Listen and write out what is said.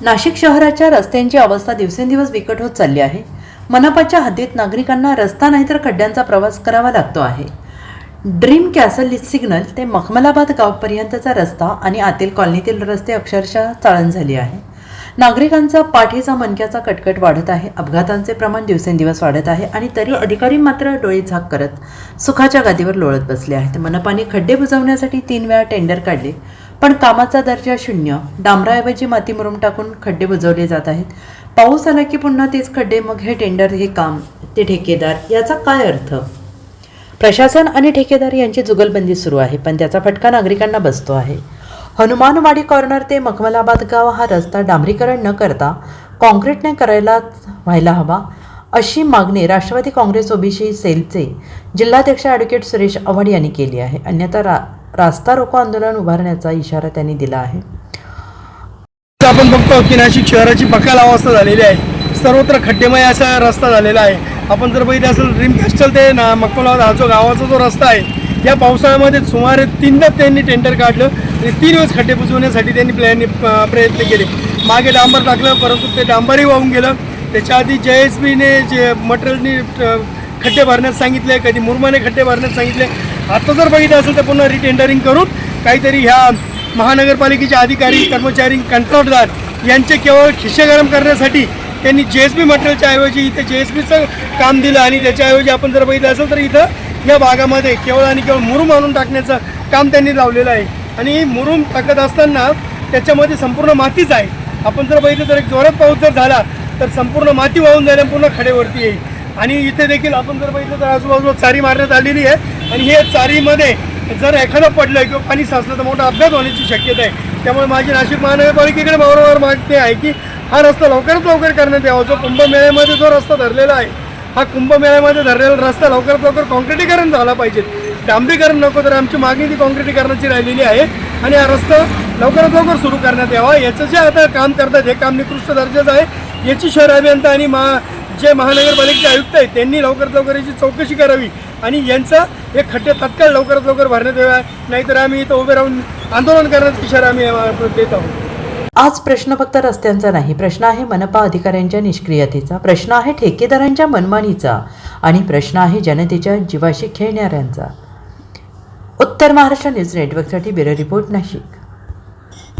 नाशिक शहराच्या रस्त्यांची अवस्था दिवसेंदिवस बिकट होत चालली आहे. मनपाच्या हद्दीत नागरिकांना रस्ता नाहीतर खड्ड्यांचा प्रवास करावा लागतो आहे. ड्रीम कॅसल सिग्नल ते मखमलाबाद गावपर्यंतचा रस्ता आणि आतील कॉलनीतील रस्ते अक्षरशः चाळण झाली आहे. नागरिकांचा पाठीचा मणक्याचा कटकट वाढत आहे. अपघातांचे प्रमाण दिवसेंदिवस वाढत आहे आणि तरी अधिकारी मात्र डोळे झाक करत सुखाच्या गादीवर लोळत बसले आहेत. मनपाने खड्डे बुजवण्यासाठी तीन वेळा टेंडर काढले. पण कामाचा दर्जा शून्य. डांबराऐवजी माती मुरुम टाकून खड्डे बुजवले जात आहेत. पाऊस आला की पुन्हा तेच खड्डे मग हे टेंडर हे काम ते ठेकेदार याचा काय अर्थ? प्रशासन आणि ठेकेदार यांची जुगलबंदी सुरू आहे पण त्याचा फटका नागरिकांना बसतो आहे. हनुमानवाडी कॉर्नर ते मखमलाबाद गाव हा रस्ता डांबरीकरण न करता कॉन्क्रीटने करायलाच व्हायला हवा अशी मागणी राष्ट्रवादी काँग्रेस ओबीसी सेलचे जिल्हाध्यक्ष ॲडव्होकेट सुरेश आव्हाड यांनी केली आहे. अन्यथा रा रास्ता रोको आंदोलन उभारण्याचा इशारा त्यांनी दिला आहे. आपण बघतो की नाशिक शहराची बकाल अवस्था झालेली आहे. सर्वत्र खड्डेमय असा रस्ता झालेला आहे. आपण जर बघितलं असेल ड्रीम कॅस्टल ते ना मक्कोलाबाद हा जो गावाचा जो रस्ता आहे या पावसाळ्यामध्ये सुमारे तीनदा त्यांनी टेंडर काढलं आणि तीन वेळेस खड्डे बुजवण्यासाठी त्यांनी प्लॅन प्रयत्न केले. मागे डांबर टाकलं परंतु ते डांबरही वाहून गेलं. त्याच्या आधी जे एस बीने जे मटेरियलनी खड्डे भरण्यास सांगितले कधी मुरमाने खड्डे भरण्यास सांगितले आता जर बघितलं असेल तर पुन्हा रिटेंडरिंग करून काहीतरी ह्या महानगरपालिकेचे अधिकारी कर्मचारी कंत्राटदार यांचे केवळ खिशे गरम करण्यासाठी त्यांनी जे एस बी मटेरियलच्या ऐवजी इथे जे एस बीचं काम दिलं आणि त्याच्याऐवजी आपण जर बघितलं असेल तर इथं या भागामध्ये केवळ आणि केवळ मुरूम आणून टाकण्याचं काम त्यांनी लावलेलं आहे. आणि मुरूम टाकत असताना त्याच्यामध्ये संपूर्ण मातीच आहे. आपण जर बघितलं तर एक जोरात पाऊस जर झाला तर संपूर्ण माती वाहून जायला पूर्ण खडेवरती येईल. आणि इथे देखील आपण जर बघितलं तर आजूबाजूला चारी मारण्यात आलेली आहे. आणि हे चारीमध्ये जर एखादं पडलं किंवा पाणी साचलं तर मोठा अपघात होण्याची शक्यता आहे. त्यामुळे माझी नाशिक महानगरपालिकेकडे वारंवार मागणी आहे की हा रस्ता लवकरात लवकर करण्यात यावा. जो कुंभमेळ्यामध्ये जो रस्ता धरलेला आहे हा कुंभमेळ्यामध्ये धरलेला रस्ता लवकरात लवकर कॉन्क्रिटीकरण झाला पाहिजे. डांबरीकरण नको तर आमची मागणी ती कॉन्क्रिटीकरणाची राहिलेली आहे. आणि हा रस्ता लवकरात लवकर सुरू करण्यात यावा. याचं जे आता काम करतात हे काम निकृष्ट दर्जाचं आहे. याची शहर अभियंता आणि मा जे महानगरपालिकेचे आयुक्त आहेत त्यांनी लवकरात लवकर याची चौकशी करावी आणि यांचा हे खड्डे तत्काळ लवकरात लवकर भरण्यात यावा नाहीतर आम्ही इथं उभे राहून आंदोलन करण्याचा इशारा आम्ही देत आहोत. आज प्रश्न फक्त रस्त्यांचा नाही प्रश्न आहे मनपा अधिकाऱ्यांच्या निष्क्रियतेचा प्रश्न आहे ठेकेदारांच्या मनमानीचा आणि प्रश्न आहे जनतेच्या जीवाशी खेळणाऱ्यांचा. उत्तर महाराष्ट्र न्यूज नेटवर्कसाठी ब्युरो रिपोर्ट नाशिक.